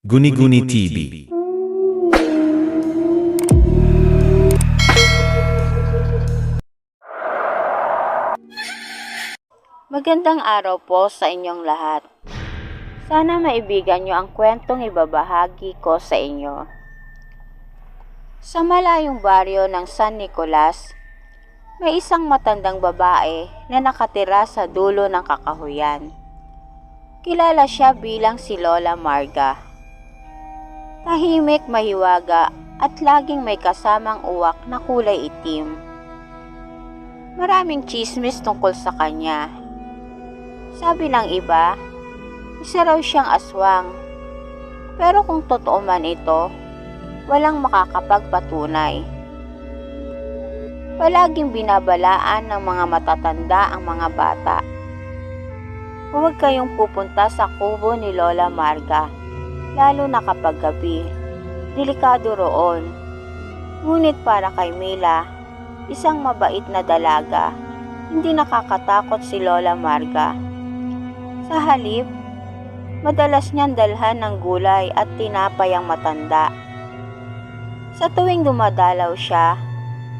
Guni-Guni TV. Magandang araw po sa inyong lahat. Sana maibigan nyo ang kwentong ibabahagi ko sa inyo. Sa malayong baryo ng San Nicolas, may isang matandang babae na nakatira sa dulo ng kakahuyan. Kilala siya bilang si Lola Marga. Tahimik, mahiwaga at laging may kasamang uwak na kulay itim. Maraming chismis tungkol sa kanya sabi ng iba, isa raw siyang aswang. Pero kung totoo man ito, walang makakapagpatunay. Palaging binabalaan ng mga matatanda ang mga bata. Huwag kayong pupunta sa kubo ni Lola Marga, lalo na kapag gabi. Delikado roon. Ngunit para kay Mila, isang mabait na dalaga, hindi nakakatakot si Lola Marga. Sa halip, madalas niyang dalhan ng gulay at tinapay ang matanda. Sa tuwing dumadalaw siya,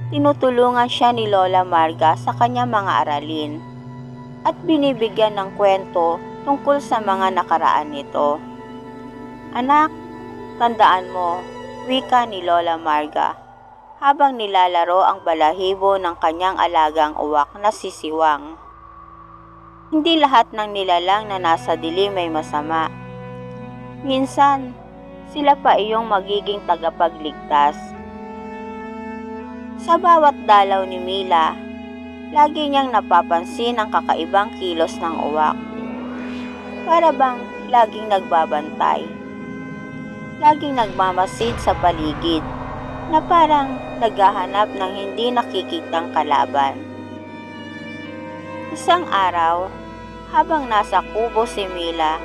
tinutulungan siya ni Lola Marga sa kanyang mga aralin at binibigyan ng kwento tungkol sa mga nakaraan nito. Anak, tandaan mo, wika ni Lola Marga habang nilalaro ang balahibo ng kanyang alagang uwak na sisiwang. Hindi lahat ng nilalang na nasa dilim ay masama. Minsan, sila pa iyong magiging tagapagligtas. Sa bawat dalaw ni Mila, lagi niyang napapansin ang kakaibang kilos ng uwak. Para bang laging nagbabantay. Laging nagmamasid sa paligid na parang naghahanap ng hindi nakikitang kalaban. Isang araw, habang nasa kubo si Mila,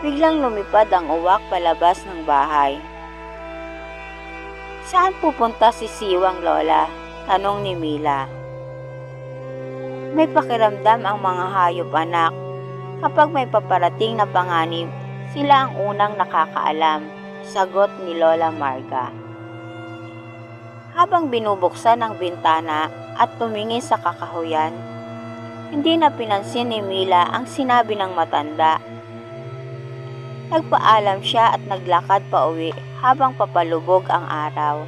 biglang lumipad ang uwak palabas ng bahay. Saan pupunta si Siwang Lola? Tanong ni Mila. May pakiramdam ang mga hayop anak. Kapag may paparating na panganib, sila ang unang nakakaalam, sagot ni Lola Marga. Habang binubuksan ang bintana at tumingin sa kakahuyan, hindi na pinansin ni Mila ang sinabi ng matanda. Nagpaalam siya at naglakad pa uwi habang papalubog ang araw.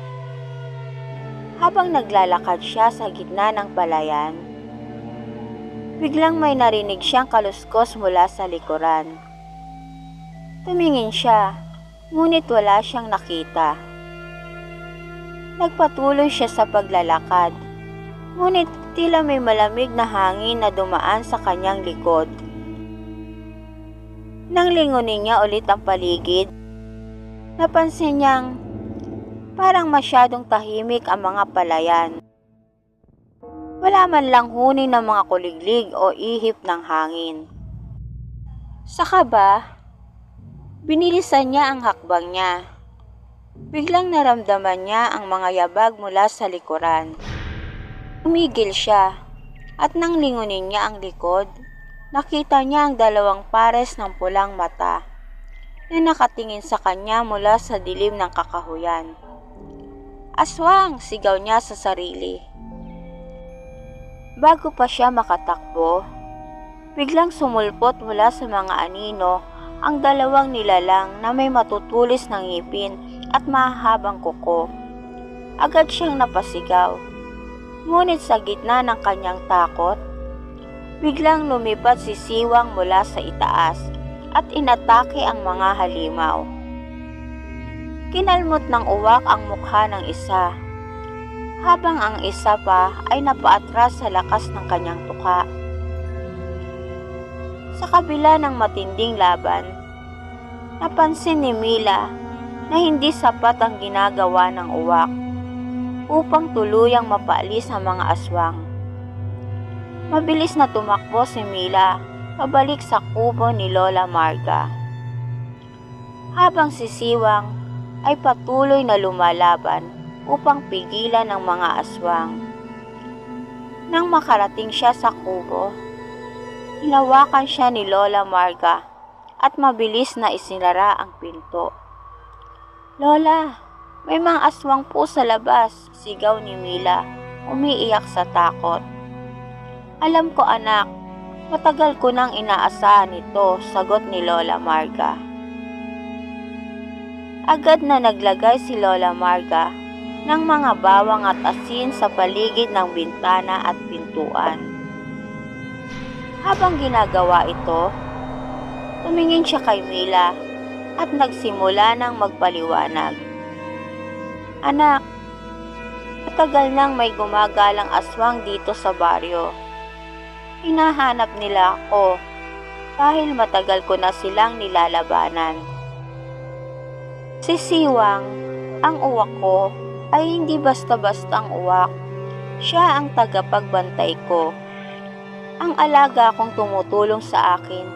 Habang naglalakad siya sa gitna ng palayan, biglang may narinig siyang kaluskos mula sa likuran. Tumingin siya, ngunit wala siyang nakita. Nagpatuloy siya sa paglalakad, ngunit tila may malamig na hangin na dumaan sa kanyang likod. Nang lingunin niya ulit ang paligid, napansin niyang parang masyadong tahimik ang mga palayan. Wala man lang huni ng mga kuliglig o ihip ng hangin. Sa kaba, binilisan niya ang hakbang niya. Biglang naramdaman niya ang mga yabag mula sa likuran. Tumigil siya at nang lingunin niya ang likod, nakita niya ang dalawang pares ng pulang mata na nakatingin sa kanya mula sa dilim ng kakahuyan. Aswang! sigaw niya sa sarili. Bago pa siya makatakbo, biglang sumulpot mula sa mga anino ang dalawang nilalang na may matutulis ng ngipin at mahabang kuko. Agad siyang napasigaw. Ngunit sa gitna ng kanyang takot, biglang lumipad si Siwang mula sa itaas at inatake ang mga halimaw. Kinalmot ng uwak ang mukha ng isa, habang ang isa pa ay napaatras sa lakas ng kanyang tuka. Sa kabila ng matinding laban, napansin ni Mila na hindi sapat ang ginagawa ng uwak upang tuluyang mapaalis ang mga aswang. Mabilis na tumakbo si Mila pabalik sa kubo ni Lola Marga. Habang si Siwang ay patuloy na lumalaban upang pigilan ang mga aswang. Nang makarating siya sa kubo, hinawakan siya ni Lola Marga at mabilis na isinara ang pinto. Lola, may mga aswang po sa labas, sigaw ni Mila, umiiyak sa takot. Alam ko anak, matagal ko nang inaasahan ito, sagot ni Lola Marga. Agad na naglagay si Lola Marga ng mga bawang at asin sa paligid ng bintana at pintuan. Habang ginagawa ito, tumingin siya kay Mila at nagsimula ng magpaliwanag. Anak, matagal nang may gumagalang aswang dito sa baryo. Hinahanap nila ako dahil matagal ko na silang nilalabanan. Si Siwang, ang uwak ko, ay hindi basta-bastang uwak. Siya ang tagapagbantay ko. Ang alaga kong tumutulong sa akin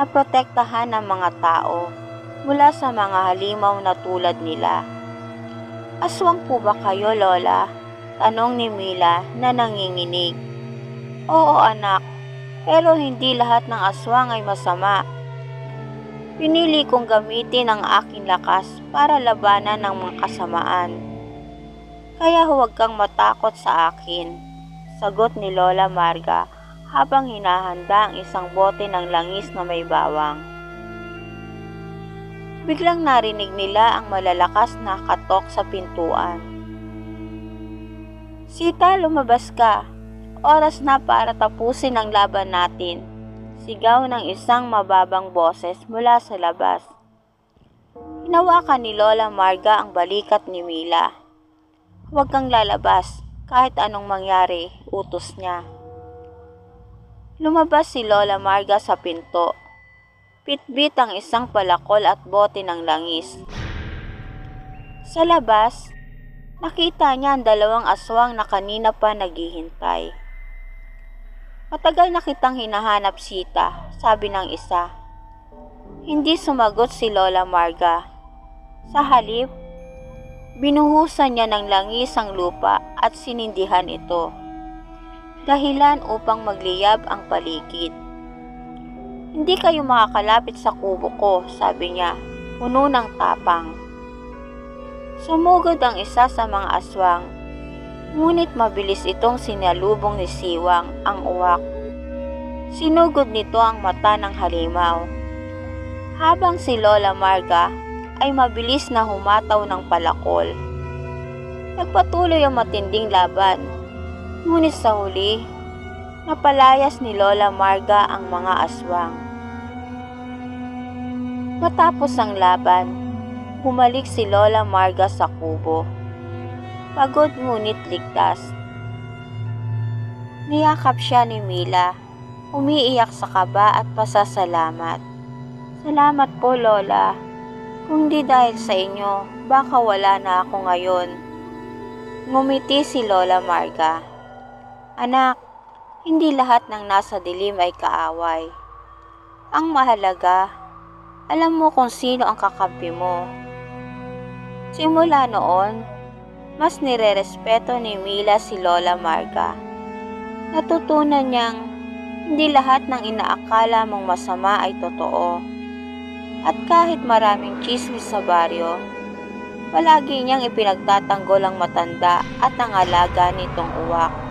na protektahan ng mga tao mula sa mga halimaw na tulad nila. Aswang po ba kayo, Lola? Tanong ni Mila na nanginginig. Oo, anak. Pero hindi lahat ng aswang ay masama. Pinili kong gamitin ang aking lakas para labanan ng mga kasamaan. Kaya huwag kang matakot sa akin, sagot ni Lola Marga habang hinahanda ang isang bote ng langis na may bawang. Biglang narinig nila ang malalakas na katok sa pintuan. Sita, lumabas ka. Oras na para tapusin ang laban natin. Sigaw ng isang mababang boses mula sa labas. Hinawakan ni Lola Marga ang balikat ni Mila. Huwag kang lalabas, kahit anong mangyari, utos niya. Lumabas si Lola Marga sa pinto. Pitbit ang isang palakol at bote ng langis. Sa labas, nakita niya ang dalawang aswang na kanina pa naghihintay. Matagal na kitang hinahanap sita, sabi ng isa. Hindi sumagot si Lola Marga. Sa halip, binuhusan niya ng langis ang lupa at sinindihan ito. Dahilan upang magliyab ang paligid. Hindi kayo makakalapit sa kubo ko, sabi niya, puno ng tapang. Sumugod ang isa sa mga aswang, ngunit mabilis itong sinalubong ni Siwang, ang uwak. Sinugod nito ang mata ng halimaw. Habang si Lola Marga ay mabilis na humataw ng palakol. Nagpatuloy ang matinding laban, ngunit sa huli, napalayas ni Lola Marga ang mga aswang. Matapos ang laban, bumalik si Lola Marga sa kubo. Pagod ngunit ligtas. Niyakap siya ni Mila, umiiyak sa kaba at pasasalamat. Salamat po Lola. Kung di dahil sa inyo, baka wala na ako ngayon. Ngumiti si Lola Marga. Anak, hindi lahat ng nasa dilim ay kaaway. Ang mahalaga, alam mo kung sino ang kakampi mo. Simula noon, mas nirerespeto ni Mila si Lola Marga. Natutunan niyang hindi lahat ng inaakala mong masama ay totoo. At kahit maraming chismis sa baryo, palagi niyang ipinagtatanggol ang matanda at ang alaga nitong uwak.